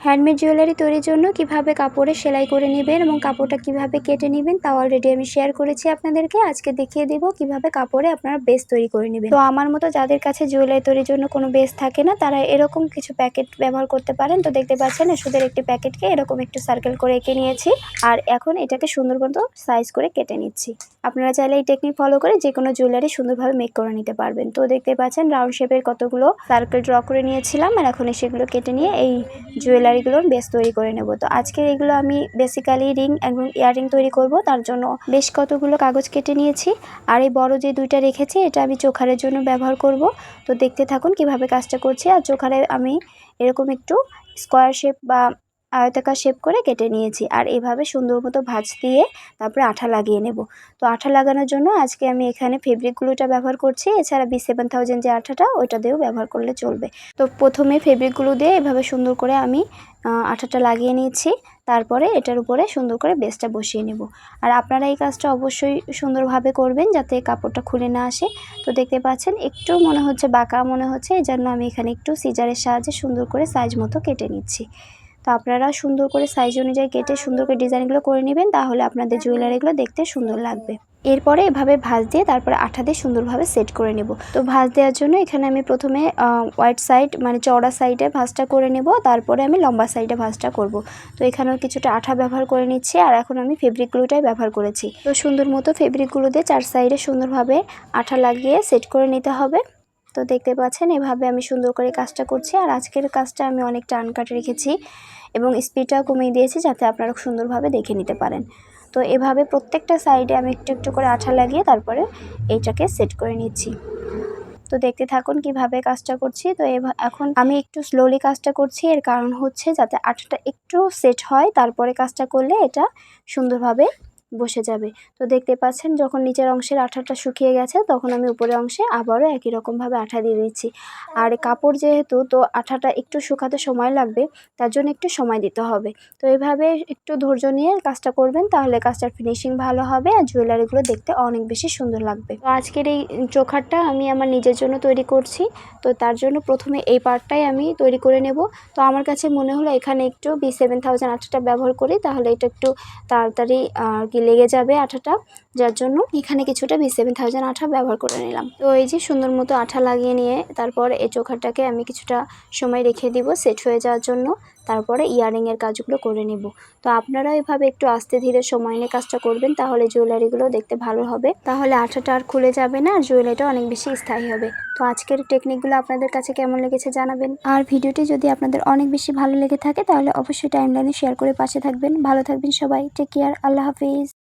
Handmade jewellery তৈরির জন্য কীভাবে কাপড়ে সেলাই করে নেবেন এবং কাপড়টা কীভাবে কেটে নেবেন, তা অলরেডি আমি শেয়ার করেছি আপনাদেরকে। আজকে দেখিয়ে দেব কীভাবে কাপড়ে আপনারা বেস তৈরি করে নেবেন। তো আমার মতো যাদের কাছে জুয়েলারি তৈরির জন্য কোনো বেস থাকে না, তারা এরকম কিছু প্যাকেট ব্যবহার করতে পারেন। তো দেখতে পাচ্ছেন ওষুধের একটি প্যাকেটকে এরকম একটু সার্কেল করে এঁকে নিয়েছি। আর এখন এটাকে সুন্দর মতো সাইজ করে কেটে নিচ্ছি। আপনারা চাইলে এই টেকনিক ফলো করে যে কোনো জুয়েলারি সুন্দরভাবে মেক করে নিতে পারবেন। তো দেখতে পাচ্ছেন রাউন্ড শেপের কতগুলো সার্কেল ড্র করে নিয়েছিলাম আর এখন সেগুলো কেটে নিয়ে এই জুয়েলারিগুলোর বেস তৈরি করে নেব। তো আজকে এগুলো আমি বেসিক্যালি রিং এবং ইয়াররিং তৈরি করব। তার জন্য বেশ কতগুলো কাগজ কেটে নিয়েছি আর এই বড় যে দুইটা রেখেছি এটা আমি চোখারের জন্য ব্যবহার করব। তো দেখতে থাকুন কীভাবে কাজটা করছি। আর চোখারে আমি এরকম একটু স্কোয়ার শেপ বা আয়তাকার শেপ করে কেটে নিয়েছি। আর এভাবে সুন্দর মতো ভাজ দিয়ে তারপরে আঠা লাগিয়ে নেব। তো আঠা লাগানোর জন্য আজকে আমি এখানে ফেব্রিক গ্লুটা ব্যবহার করছি। এছাড়া বি সেভেন থাউজেন্ড যে আঠাটা ওইটা দিয়েও ব্যবহার করলে চলবে। তো প্রথমে ফেব্রিক গ্লু দিয়ে এভাবে সুন্দর করে আমি আঠাটা লাগিয়ে নিয়েছি। তারপরে এটার উপরে সুন্দর করে বেসটা বসিয়ে নেব। আর আপনারা এই কাজটা অবশ্যই সুন্দরভাবে করবেন যাতে কাপড়টা খুলে না আসে। তো দেখতে পাচ্ছেন, একটু মনে হচ্ছে বাঁকা মনে হচ্ছে। এই জন্য আমি এখানে একটু সিজারের সাহায্যে সুন্দর করে সাইজ মতো কেটে নিচ্ছি। তো আপনারা সুন্দর করে সাইজ অনুযায়ী কেটে সুন্দর করে ডিজাইনগুলো করে নেবেন, তাহলে আপনাদের জুয়েলারিগুলো দেখতে সুন্দর লাগবে। এরপরে এভাবে ভাঁজ দিয়ে তারপরে আঠা দিয়ে সুন্দরভাবে সেট করে নেব। তো ভাঁজ দেওয়ার জন্য এখানে আমি প্রথমে হোয়াইট সাইড মানে চওড়া সাইডে ভাঁজটা করে নেব, তারপরে আমি লম্বা সাইডে ভাঁজটা করব। তো এখানেও কিছুটা আঠা ব্যবহার করে নিচ্ছি, আর এখন আমি ফেব্রিকগুলোটাই ব্যবহার করেছি। তো সুন্দর মতো ফেব্রিকগুলো দিয়ে চার সাইডে সুন্দরভাবে আঠা লাগিয়ে সেট করে নিতে হবে। তো দেখতে পাচ্ছেন, এভাবে আমি সুন্দর করে কাজটা করছি। আর আজকের কাজটা আমি অনেকটা আনকাট রেখেছি এবং স্পিডটাও কমিয়ে দিয়েছি যাতে আপনারা সুন্দরভাবে দেখে নিতে পারেন। তো এভাবে প্রত্যেকটা সাইডে আমি একটু একটু করে আঠা লাগিয়ে তারপরে এইটাকে সেট করে নিচ্ছি। তো দেখতে থাকুন কীভাবে কাজটা করছি। তো এখন আমি একটু স্লোলি কাজটা করছি। এর কারণ হচ্ছে যাতে আঠাটা একটু সেট হয়, তারপরে কাজটা করলে এটা সুন্দরভাবে বসে যাবে। তো দেখতে পাচ্ছেন যখন নিচের অংশের আঠাটা শুকিয়ে গেছে, তখন আমি উপরের অংশে আবারও একই রকমভাবে আঠা দিয়ে দিচ্ছি। আর কাপড় যেহেতু, তো আঠাটা একটু শুকাতে সময় লাগবে, তার জন্য একটু সময় দিতে হবে। তো এইভাবে একটু ধৈর্য নিয়ে কাজটা করবেন, তাহলে কাজটার ফিনিশিং ভালো হবে আর জুয়েলারিগুলো দেখতে অনেক বেশি সুন্দর লাগবে। তো আজকের এই চোখারটা আমি আমার নিজের জন্য তৈরি করছি। তো তার জন্য প্রথমে এই পার্টটাই আমি তৈরি করে নেব। তো আমার কাছে মনে হলো এখানে একটু বি সেভেন থাউজেন্ড আঠাটা ব্যবহার করি, তাহলে এটা একটু তাড়াতাড়ি আর লেগে যাবে আঠাটা? যার জন্য এখানে কিছুটা বি সেভেন থাউজেন্ড আঠা ব্যবহার করে নিলাম। তো এই যে সুন্দর মতো আঠা লাগিয়ে নিয়ে তারপর এই চোখাটাকে আমি কিছুটা সময় রেখে দিব সেট হয়ে যাওয়ার জন্য। তারপরে ইয়ারিংয়ের কাজগুলো করে নেব। তো আপনারা এভাবে একটু আস্তে ধীরে সময় নিয়ে কাজটা করবেন, তাহলে জুয়েলারিগুলো দেখতে ভালো হবে। তাহলে আঠাটা আর খুলে যাবে না, জুয়েলারিটা অনেক বেশি স্থায়ী হবে। তো আজকের টেকনিকগুলো আপনাদের কাছে কেমন লেগেছে জানাবেন। আর ভিডিওটি যদি আপনাদের অনেক বেশি ভালো লেগে থাকে, তাহলে অবশ্যই টাইমলাইনে শেয়ার করে পাশে থাকবেন। ভালো থাকবেন সবাই টেক কেয়ার আল্লাহ হাফিজ।